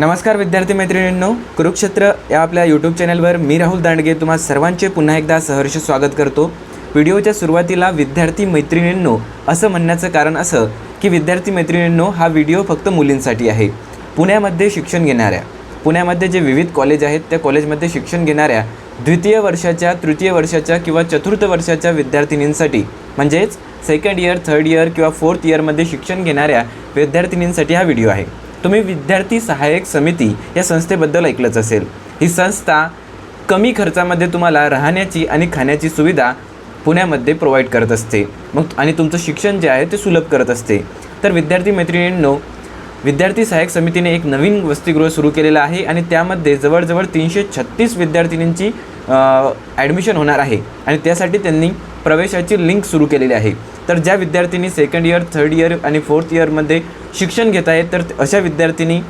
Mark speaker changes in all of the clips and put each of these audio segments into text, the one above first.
Speaker 1: नमस्कार विद्यार्थी मैत्रिणींनो. कुरुक्षेत्र या आपल्या यूट्यूब चॅनलवर मी राहुल दांडगे तुम्हा सर्वांचे पुन्हा एकदा सहर्ष स्वागत करतो. व्हिडिओच्या सुरुवातीला विद्यार्थी मैत्रिणींनो असं म्हणण्याचं कारण असं की विद्यार्थी मैत्रिणींनो हा व्हिडिओ फक्त मुलींसाठी आहे. पुण्यामध्ये शिक्षण घेणाऱ्या पुण्यामध्ये जे विविध कॉलेज आहेत त्या कॉलेजमध्ये शिक्षण घेणाऱ्या द्वितीय वर्षाच्या तृतीय वर्षाच्या किंवा चतुर्थ वर्षाच्या विद्यार्थिनींसाठी म्हणजेच सेकंड इयर थर्ड इयर किंवा फोर्थ इयरमध्ये शिक्षण घेणाऱ्या विद्यार्थिनींसाठी हा व्हिडिओ आहे. तुम्ही विद्यार्थी सहाय्यक समिती या संस्थेबद्दल ऐकलंच असेल. ही संस्था कमी खर्चामध्ये तुम्हाला राहण्याची आणि खाण्याची सुविधा पुण्यामध्ये प्रोव्हाइड करत असते. मग आणि तुमचं शिक्षण जे आहे ते सुलभ करत असते. तर विद्यार्थी मैत्रिणींनो विद्यार्थी सहाय्यक समितीने एक नवीन वसतिगृह सुरू केलेलं आहे आणि त्यामध्ये जवळजवळ तीनशे छत्तीस विद्यार्थिनींची ॲडमिशन होणार आहे. आणि त्यासाठी त्यांनी प्रवेशाची लिंक सुरू केलेली आहे. तर ज्या विद्यार्थ्यांनी सेकंड इयर थर्ड इयर आणि फोर्थ इयरमध्ये शिक्षण घेत आहेत तर अशा विद्यार्थ्यांनी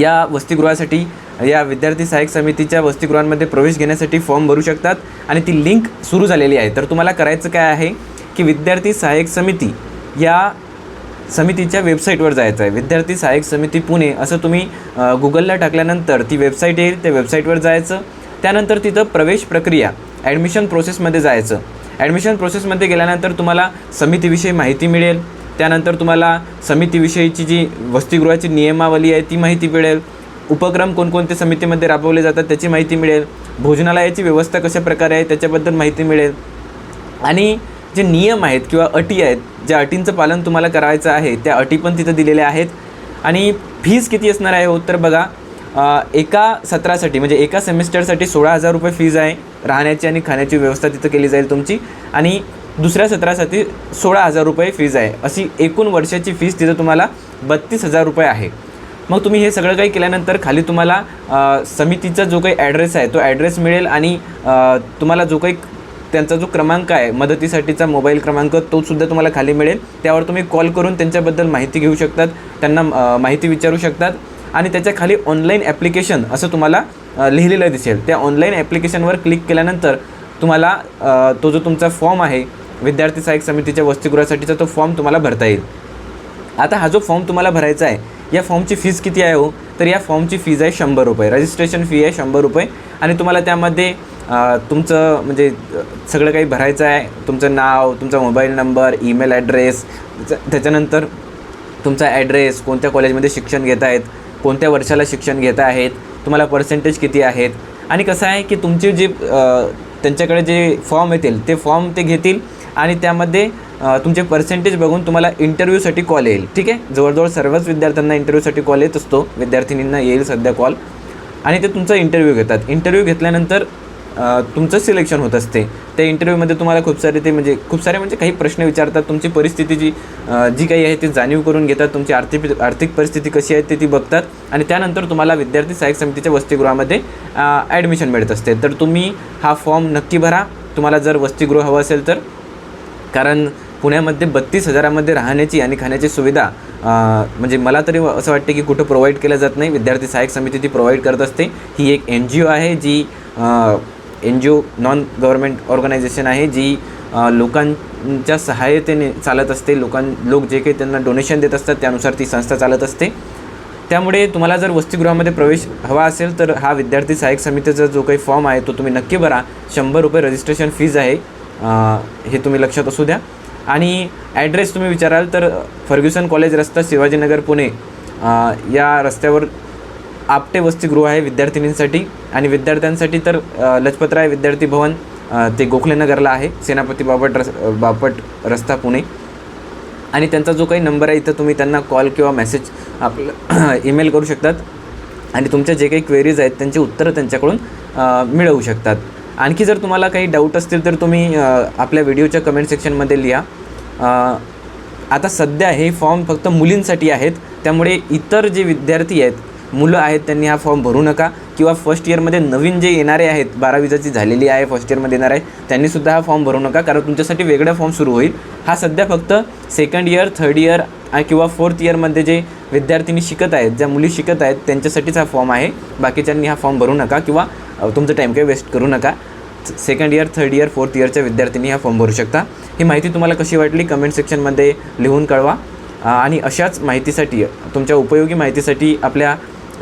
Speaker 1: या वसतिगृहासाठी या विद्यार्थी सहाय्यक समितीच्या वसतिगृहांमध्ये प्रवेश घेण्यासाठी फॉर्म भरू शकतात. आणि ती लिंक सुरू झालेली आहे. तर तुम्हाला करायचं काय आहे की विद्यार्थी सहाय्यक समिती या समितीच्या वेबसाईटवर जायचं आहे. विद्यार्थी सहाय्यक समिती पुणे असं तुम्ही गुगलला टाकल्यानंतर ती वेबसाईट येईल त्या वेबसाईटवर जायचं. त्यानंतर तिथं प्रवेश प्रक्रिया ॲडमिशन प्रोसेसमध्ये जायचं. ॲडमिशन प्रोसेसमध्ये गेल्यानंतर तुम्हाला समितीविषयी माहिती मिळेल. त्यानंतर तुम्हाला समितीविषयीची जी वसतिगृहाची नियमावली आहे ती माहिती मिळेल. उपक्रम कोणकोणते समितीमध्ये राबवले जातात त्याची माहिती मिळेल. भोजनालयाची व्यवस्था कशा प्रकारे आहे त्याच्याबद्दल माहिती मिळेल. आणि जे नियम आहेत किंवा अटी आहेत ज्या अटींचं पालन तुम्हाला करायचं आहे त्या अटी पण तिथं दिलेल्या आहेत. आणि फीज किती असणार आहे हो तर बघा एका सत्रासाठी म्हणजे एका सेमिस्टरसाठी सोळा हजार रुपये फीज आहे. राहण्याची आणि खाण्याची व्यवस्था तिथं केली जाईल तुमची. आणि दुसऱ्या सत्रासाठी सोळा हजार रुपये फीज आहे. अशी एकूण वर्षाची फीज तिथं तुम्हाला बत्तीस हजार रुपये आहे. मग तुम्ही हे सगळं काही केल्यानंतर खाली तुम्हाला समितीचा जो काही ॲड्रेस आहे तो ॲड्रेस मिळेल आणि तुम्हाला जो काही त्यांचा जो क्रमांक आहे मदतीसाठीचा मोबाईल क्रमांक तोसुद्धा तुम्हाला खाली मिळेल. त्यावर तुम्ही कॉल करून त्यांच्याबद्दल माहिती घेऊ शकतात. त्यांना माहिती विचारू शकतात. आणि त्याच्याखाली ऑनलाईन ॲप्लिकेशन असं तुम्हाला लिहिलेलं दिसेल. त्या ऑनलाईन ॲप्लिकेशनवर क्लिक केल्यानंतर तुम्हाला तो जो तुमचा फॉर्म आहे विद्यार्थी सहाय्यक समितीच्या वसतिगृहासाठीचा तो फॉर्म तुम्हाला भरता येईल. आता हा जो फॉर्म तुम्हाला भरायचा आहे या फॉर्मची फीज किती आहे हो? तर या फॉर्मची फीज आहे शंभर रुपये. रजिस्ट्रेशन फी आहे शंभर रुपये. आणि तुम्हाला त्यामध्ये तुमचं म्हणजे सगळं काही भरायचं आहे. तुमचं नाव तुमचा मोबाईल नंबर ईमेल ॲड्रेस त्याच्यानंतर तुमचा ॲड्रेस कोणत्या कॉलेजमध्ये शिक्षण घेत आहेत कोणत्या वर्षाला शिक्षण घेत आहेत तुम्हाला पर्सेंटेज किती आहेत? आणि कसं आहे की तुमचे जे त्यांच्याकडे जे फॉर्म येतील ते फॉर्म ते घेतील आणि त्यामध्ये तुमचे पर्सेंटेज बघून तुम्हाला इंटरव्ह्यूसाठी कॉल येईल. ठीक आहे? जवळजवळ सर्वच विद्यार्थ्यांना इंटरव्ह्यूसाठी कॉल येत असतो. विद्यार्थिनींना येईल सध्या कॉल आणि ते तुमचा इंटरव्ह्यू घेतात. इंटरव्ह्यू घेतल्यानंतर तुमचं सिलेक्शन होत असते. त्या इंटरव्ह्यूमध्ये तुम्हाला खूप सारे ते म्हणजे खूप सारे म्हणजे काही प्रश्न विचारतात. तुमची परिस्थिती जी जी काही आहे ती जाणीव करून घेतात. तुमची आर्थिक आर्थिक परिस्थिती कशी आहे ते ती बघतात. आणि त्यानंतर तुम्हाला विद्यार्थी सहाय्यक समितीच्या वसतिगृहामध्ये ॲडमिशन मिळत असते. तर तुम्ही हा फॉर्म नक्की भरा. तुम्हाला जर वसतिगृह हवं असेल तर. कारण पुण्यामध्ये बत्तीस हजारामध्ये राहण्याची आणि खाण्याची सुविधा म्हणजे मला तरी असं वाटते की कुठं प्रोव्हाइड केलं जात नाही. विद्यार्थी सहाय्यक समिती ती प्रोव्हाइड करत असते. ही एक एन जी ओ आहे जी N G O non government organisation आहे जी लोकांच्या सहाय्यतेने चालत असते. लोकां लोक जे काही त्यांना डोनेशन देत असतात त्यानुसार ती संस्था चालत असते. त्यामुळे तुम्हाला जर वसतिगृहामध्ये प्रवेश हवा असेल तर हा विद्यार्थी सहाय्यक समितीचा जो काही फॉर्म आहे तो तुम्ही नक्की भरा. शंभर रुपये रजिस्ट्रेशन फीज आहे. हे तुम्ही लक्षात असू द्या. आणि ॲड्रेस तुम्ही विचाराल तर फर्ग्युसन कॉलेज रस्ता शिवाजीनगर पुणे. या रस्त्यावर आपटे वसतिगृह आहे विद्यार्थिनींसाठी आणि विद्यार्थ्यांसाठी तर लजपतराय विद्यार्थी भवन ते गोखलेनगरला आहे. सेनापती बापट रस बापट रस्ता पुणे. आणि त्यांचा जो काही नंबर आहे इथं तुम्ही त्यांना कॉल किंवा मेसेज आपलं ईमेल करू शकतात. आणि तुमच्या जे काही क्वेरीज आहेत त्यांची उत्तरं त्यांच्याकडून मिळवू शकतात. आणखी जर तुम्हाला काही डाऊट असतील तर तुम्ही आपल्या व्हिडिओच्या कमेंट सेक्शनमध्ये लिहा. आता सध्या हे फॉर्म फक्त मुलींसाठी आहेत. त्यामुळे इतर जे विद्यार्थी आहेत मुलं आहेत त्यांनी हा फॉर्म भरू नका. किंवा फर्स्ट इयरमध्ये नवीन जे येणारे आहेत बारावीची झालेली आहे फर्स्ट इयरमध्ये येणार आहे त्यांनीसुद्धा हा फॉर्म भरू नका. कारण तुमच्यासाठी वेगळा फॉर्म सुरू होईल. हा सध्या फक्त सेकंड इयर थर्ड इयर किंवा फोर्थ इयरमध्ये जे विद्यार्थिनी शिकत आहेत ज्या मुली शिकत आहेत त्यांच्यासाठीच हा फॉर्म आहे. बाकीच्यांनी हा फॉर्म भरू नका किंवा तुमचं टाईम काही वेस्ट करू नका. Second year third year fourth इयरच्या विद्यार्थ्यांनी हा फॉर्म भरू शकता. ही माहिती तुम्हाला कशी वाटली कमेंट सेक्शनमध्ये लिहून कळवा. आणि अशाच माहितीसाठी तुमच्या उपयोगी माहितीसाठी आपल्या